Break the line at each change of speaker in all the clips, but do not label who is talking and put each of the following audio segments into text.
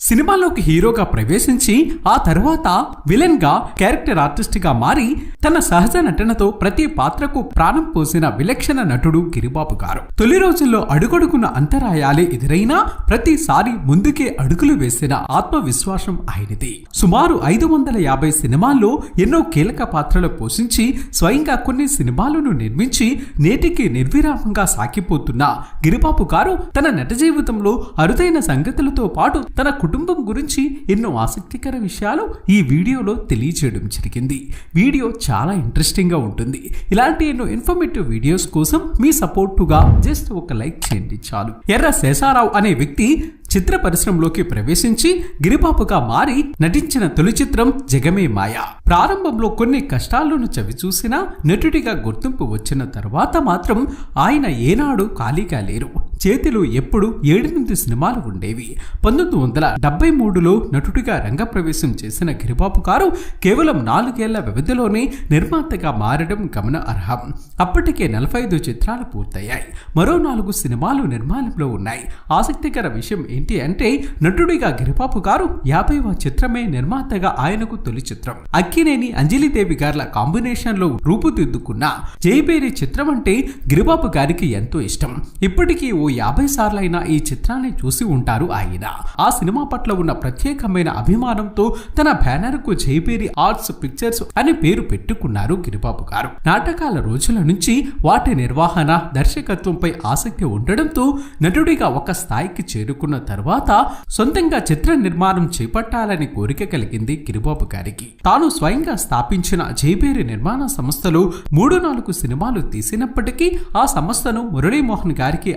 సినిమాలోకి హీరోగా ప్రవేశించి ఆ తర్వాత విలన్గా క్యారెక్టర్ ఆర్టిస్ట్గా మారి తన సహజ నటనతో ప్రతి పాత్రకు ప్రాణం పోసిన విలక్షణ నటుడు గిరిబాబు గారు. తొలి రోజుల్లో అడుగడుగున అంతరాయాలే ఎదురైనా ప్రతిసారి ముందుకే అడుగులు వేసిన ఆత్మవిశ్వాసం ఆయనది. సుమారు ఐదు వందల యాభై సినిమాల్లో ఎన్నో కీలక పాత్రలు పోషించి స్వయంగా కొన్ని సినిమాలను నిర్మించి నేటికి నిర్విరామంగా సాగిపోతున్న గిరిబాబు గారు తన నట జీవితంలో అరుదైన సంగతులతో పాటు తన కుటుంబం గురించి ఎన్నో ఆసక్తికర విషయాలు ఈ వీడియోలో తెలియజేయడం జరిగింది. వీడియో చాలా ఇంట్రెస్టింగ్గా ఉంటుంది. ఇలాంటి ఎన్నో ఇన్ఫర్మేటివ్ వీడియోస్ కోసం మీ సపోర్టుగా జస్ట్ ఒక లైక్ చేయండి చాలు. ఎర్ర శేషారావు అనే వ్యక్తి చిత్ర పరిశ్రమలోకి ప్రవేశించి గిరిబాబుగా మారి నటించిన తొలి చిత్రం జగమే మాయ. ప్రారంభంలో కొన్ని కష్టాలను చవి చూసినా నటుడిగా గుర్తింపు వచ్చిన తర్వాత మాత్రం ఆయన ఏనాడు ఖాళీగా లేరు. చేతిలో ఎప్పుడు ఏడెనిమిది సినిమాలు ఉండేవి. పంతొమ్మిది వందల డెబ్బై మూడులో నటుడిగా రంగప్రవేశం చేసిన గిరిబాబు గారు కేవలం నాలుగేళ్ళ వ్యవధిలోనే నిర్మాతగా మారడం గమన అర్హం అప్పటికే నలభై ఐదు చిత్రాలు పూర్తయ్యాయి. మరో నాలుగు సినిమాలు నిర్మాణంలో ఉన్నాయి. ఆసక్తికర విషయం ఏంటి అంటే నటుడిగా గిరిబాబు గారు యాభైవ చిత్రమే నిర్మాతగా ఆయనకు తొలి చిత్రం. అక్కినేని అంజలిదేవి గార్ల కాంబినేషన్లో రూపుదిద్దుకున్న జైబేరి చిత్రం అంటే గిరిబాబు గారికి ఎంతో ఇష్టం. ఇప్పటికీ ఓ యాభై సార్లైనా ఈ చిత్రాన్ని చూసి ఉంటారు ఆయన. ఆ సినిమా పట్ల ఉన్న ప్రత్యేకమైన అభిమానంతో తన బ్యానర్కు జైపేరి ఆర్ట్స్ పిక్చర్స్ అని పేరు పెట్టుకున్నారు గిరిబాబు గారు. నాటకాల రోజుల నుంచి వాటి నిర్వహణ దర్శకత్వంపై ఆసక్తి ఉండడంతో నటుడిగా ఒక స్థాయికి చేరుకున్న తర్వాత సొంతంగా చిత్ర నిర్మాణం చేపట్టాలని కోరిక కలిగింది గిరిబాబు గారికి. తాను స్వయంగా స్థాపించిన జైపేరి నిర్మాణ సంస్థలో మూడు నాలుగు సినిమాలు తీసినప్పటికీ ఆ సంస్థను మురళీమోహన్ గారికి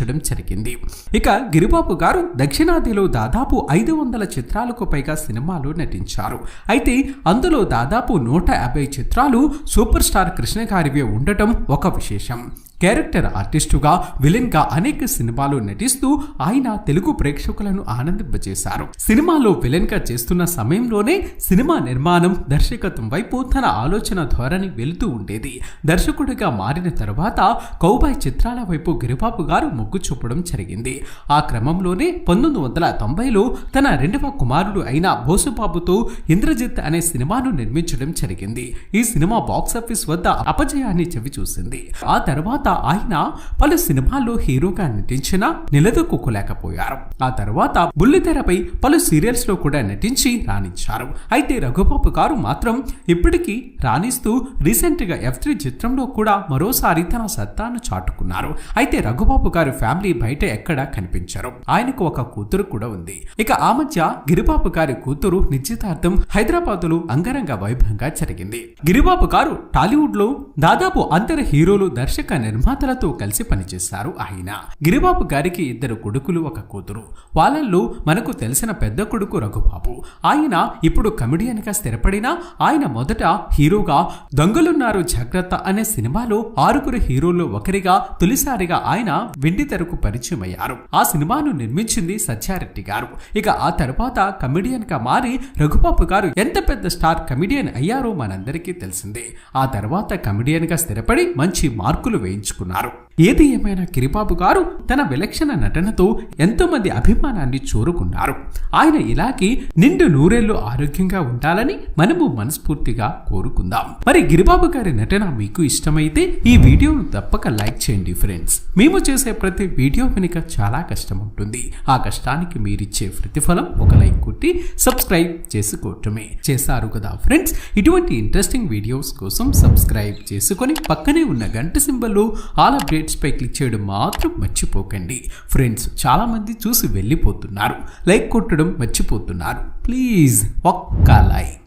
నిర్మించడం జరిగింది. ఇక గిరిబాబు గారు దక్షిణాదిలో దాదాపు ఐదు వందల చిత్రాలకు పైగా సినిమాలు నటించారు. అయితే అందులో దాదాపు నూట యాభై చిత్రాలు సూపర్ స్టార్ కృష్ణ గారివే ఉండటం ఒక విశేషం. క్యారెక్టర్ ఆర్టిస్టుగా విలన్గా అనేక సినిమాలు నటిస్తూ ఆయన తెలుగు ప్రేక్షకులను ఆనందింపజేశారు. సినిమాలో విలన్గా చేస్తున్న సమయంలోనే సినిమా నిర్మాణం దర్శకత్వం వైపు తన ఆలోచన ధోరణి వెళుతూ ఉండేది. దర్శకుడిగా మారిన తర్వాత కౌబాయ్ చిత్రాల వైపు గిరిబాబు గారు మొగ్గు చూపడం జరిగింది. ఆ క్రమంలోనే పంతొమ్మిది వందల తొంభైలో తన రెండవ కుమారుడు అయిన బోసుబాబుతో ఇంద్రజిత్ అనే సినిమాను నిర్మించడం జరిగింది. ఈ సినిమా బాక్సాఫీస్ వద్ద అపజయాన్ని చవి చూసింది ఆ తర్వాత ఆయన పలు సినిమాల్లో హీరోగా నటించినా నిలదొక్కుకోలేకపోయారు. ఆ తర్వాత బుల్లితెరపై పలు సీరియల్స్లో కూడా నటించి రాణించారు. అయితే రఘుబాబు గారు మాత్రం ఇప్పటికీ రాణిస్తూ రీసెంట్గా ఎఫ్ త్రీ చిత్రంలో కూడా మరోసారి తన సత్తాను చాటుకున్నారు. అయితే రఘుబాబు గారు ఫ్యామిలీ బయట ఎక్కడా కనిపించరు. ఆయనకు ఒక కూతురు కూడా ఉంది. ఇక ఆ మధ్య గిరిబాబు గారి కూతురు నిశ్చితార్థం హైదరాబాద్లో అంగరంగ వైభవంగా జరిగింది. గిరిబాబు గారు టాలీవుడ్లో దాదాపు అందరు హీరోలు దర్శక నిర్మాతలతో కలిసి పనిచేశారు ఆయన. గిరిబాబు గారికి ఇద్దరు కొడుకులు ఒక కూతురు. వాళ్ళల్లో మనకు తెలిసిన పెద్ద కొడుకు రఘుబాబు. ఆయన ఇప్పుడు కమెడియన్గా స్థిరపడినా ఆయన మొదట హీరోగా దొంగలున్నారు జాగ్రత్త అనే సినిమాలో ఆరుగురు హీరోల్లో ఒకరిగా తొలిసారిగా ఆయన వెండి తెరకు పరిచయం అయ్యారు ఆ సినిమాను నిర్మించింది సత్యారెడ్డి గారు. ఇక ఆ తర్వాత కమెడియన్గా మారి రఘుబాబు గారు ఎంత పెద్ద స్టార్ కమెడియన్ అయ్యారో మనందరికీ తెలిసిందే. ఆ తర్వాత కమెడియన్గా స్థిరపడి మంచి మార్కులు వేయించారు. తెచ్చుకున్నారు ఏది ఏమైనా కిరిబాబు గారు తన విలక్షణ నటనతో ఎంతో మంది అభిమానాన్ని చూరుకున్నారు. ఆయన ఇలాగే నిండు నూరేళ్ళు ఆరోగ్యంగా ఉండాలని మనము మనస్ఫూర్తిగా కోరుకుందాం. మరి గిరిబాబు గారి నటన మీకు ఇష్టమైతే ఈ వీడియోను తప్పక లైక్ చేయండి ఫ్రెండ్స్. మేము చేసే ప్రతి వీడియో వెనుక చాలా కష్టం ఉంటుంది. ఆ కష్టానికి మీరిచ్చే ప్రతిఫలం ఒక లైక్ కొట్టి సబ్స్క్రైబ్ చేసుకోవటమే చేశారు కదా ఫ్రెండ్స్. ఇటువంటి ఇంట్రెస్టింగ్ వీడియోస్ కోసం సబ్స్క్రైబ్ చేసుకొని పక్కనే ఉన్న గంట సింబల్లో ఆల్ అప్డేట్స్పై క్లిక్ చేయడం మాత్రం మర్చిపోకండి. ఫ్రెండ్స్ చాలామంది చూసి వెళ్ళిపోతున్నారు. లైక్ కొట్టడం మర్చిపోతున్నారు. ప్లీజ్ ఒక్క లైక్